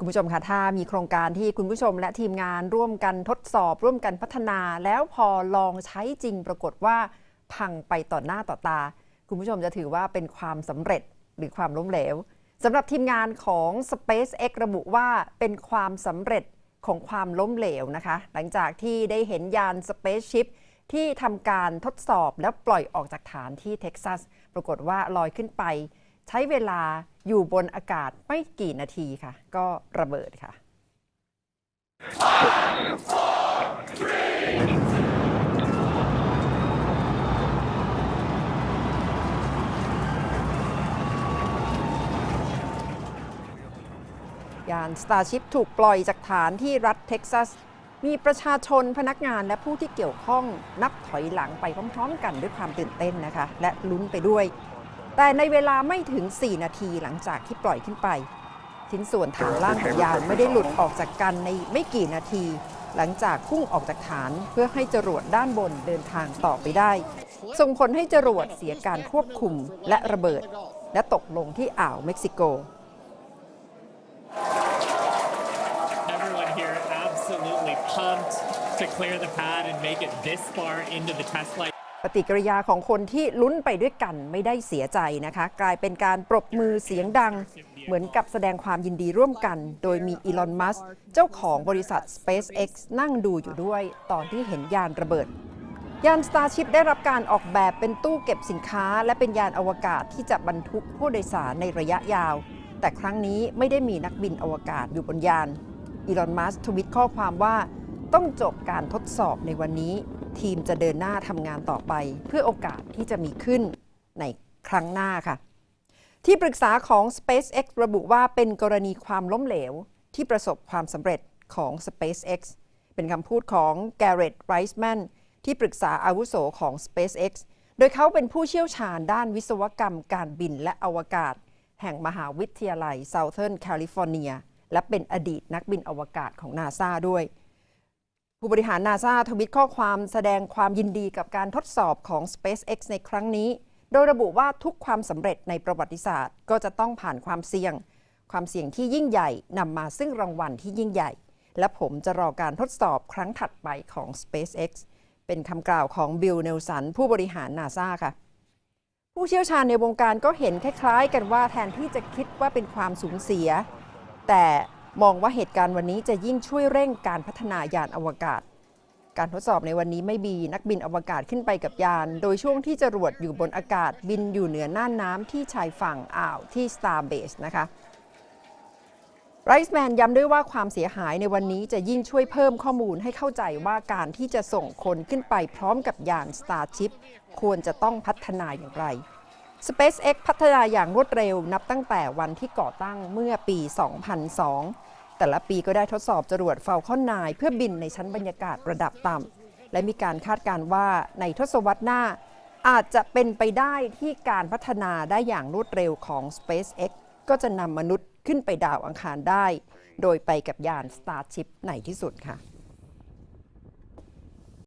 คุณผู้ชมคะถ้ามีโครงการที่คุณผู้ชมและทีมงานร่วมกันทดสอบ ร่วมกันพัฒนา แล้วพอลองใช้จริงปรากฏว่า พังไปต่อหน้าต่อตา คุณผู้ชมจะถือว่าเป็นความสำเร็จหรือความล้มเหลวสำหรับทีมงานของ SpaceX ระบุว่าเป็นความสำเร็จของความล้มเหลวนะคะ หลังจากที่ได้เห็นยาน Spaceship ที่ทำการทดสอบแล้วปล่อยออกจากฐานที่เท็กซัส ปรากฏว่าลอยขึ้นไป ใช้เวลาอยู่บนอากาศไม่กี่นาทีค่ะ ก็ระเบิดค่ะ ยาน Starship ถูกปล่อยจากฐานที่รัฐเท็กซัส มีประชาชนพนักงานและผู้ที่เกี่ยวข้องนับถอยหลังไปพร้อมๆ กันด้วยความตื่นเต้นนะคะ และลุ้นไปด้วย แต่ในเวลาไม่ถึง 4 นาทีหลังจากที่ปล่อยขึ้นไป ชิ้นส่วนฐานล่างของยานไม่ได้หลุดออกจากกันในไม่กี่นาที หลังจากพุ่งออกจากฐานเพื่อให้จรวดด้านบนเดินทางต่อไปได้ ส่งผลให้จรวดเสียการควบคุมและระเบิด และตกลงที่อ่าวเม็กซิโก ปฏิกิริยาของคนที่ลุ้นไปด้วยกันไม่ได้เสียใจนะคะ กลายเป็นการปรบมือเสียงดัง เหมือนกับแสดงความยินดีร่วมกัน โดยมีอีลอน มัสเจ้าของบริษัท SpaceX นั่งดูอยู่ด้วยตอนที่เห็นยานระเบิด ยาน Starship ได้รับการออกแบบเป็นตู้เก็บสินค้า และเป็นยานอวกาศที่จะบรรทุกผู้โดยสารในระยะยาว แต่ครั้งนี้ไม่ได้มีนักบินอวกาศอยู่บนยานอีลอน มัสทวิตข้อความว่า ต้องจบการทดสอบในวันนี้ ทีมจะเดินหน้าทำงานต่อไป เพื่อโอกาสที่จะมีขึ้นในครั้งหน้าค่ะ ที่ปรึกษาของ SpaceX ระบุว่าเป็นกรณีความล้มเหลว ที่ประสบความสำเร็จของ SpaceX เป็นคำพูดของ Garrett Reisman ที่ปรึกษาอาวุโสของ SpaceX โดยเขาเป็นผู้เชี่ยวชาญด้านวิศวกรรมการบินและอวกาศ แห่งมหาวิทยาลัย Southern California และเป็นอดีตนักบินอวกาศของนาซาด้วย ผู้บริหารนาซาทวิตข้อความแสดงความยินดีกับการทดสอบของ SpaceX ในครั้งนี้ โดยระบุว่าทุกความสำเร็จในประวัติศาสตร์ ก็จะต้องผ่านความเสี่ยง ความเสี่ยงที่ยิ่งใหญ่นำมาซึ่งรางวัลที่ยิ่งใหญ่ และผมจะรอการทดสอบครั้งถัดไปของ SpaceX เป็นคำกล่าวของบิลเนลสันผู้บริหารนาซาค่ะ ผู้เชี่ยวชาญในวงการก็เห็นคล้ายๆ กันว่าแทนที่จะคิดว่าเป็นความสูญเสีย แต่ มองว่าเหตุการณ์วันนี้จะยิ่งช่วยเร่งการพัฒนายานอวกาศ การทดสอบในวันนี้ไม่มีนักบินอวกาศขึ้นไปกับยาน โดยช่วงที่จรวดอยู่บนอากาศบินอยู่เหนือน่านน้ำที่ชายฝั่งอ่าวที่ Starbase นะคะไรส์แมนย้ำด้วยว่าความเสียหายในวันนี้จะยิ่งช่วยเพิ่มข้อมูลให้เข้าใจว่าการที่จะส่งคนขึ้นไปพร้อมกับยาน Starship ควรจะต้องพัฒนาอย่างไร SpaceX พัฒนาอย่างรวดเร็วนับตั้งแต่วันที่ก่อตั้งเมื่อปี 2002 แต่ละปีก็ได้ทดสอบจรวด Falcon 9 เพื่อบินในชั้นบรรยากาศระดับต่ำ และมีการคาดการณ์ว่าในทศวรรษหน้า อาจจะเป็นไปได้ที่การพัฒนาได้อย่างรวดเร็วของ SpaceX ก็จะนำมนุษย์ขึ้นไปดาวอังคารได้ โดยไปกับยาน Starship ในที่สุดค่ะ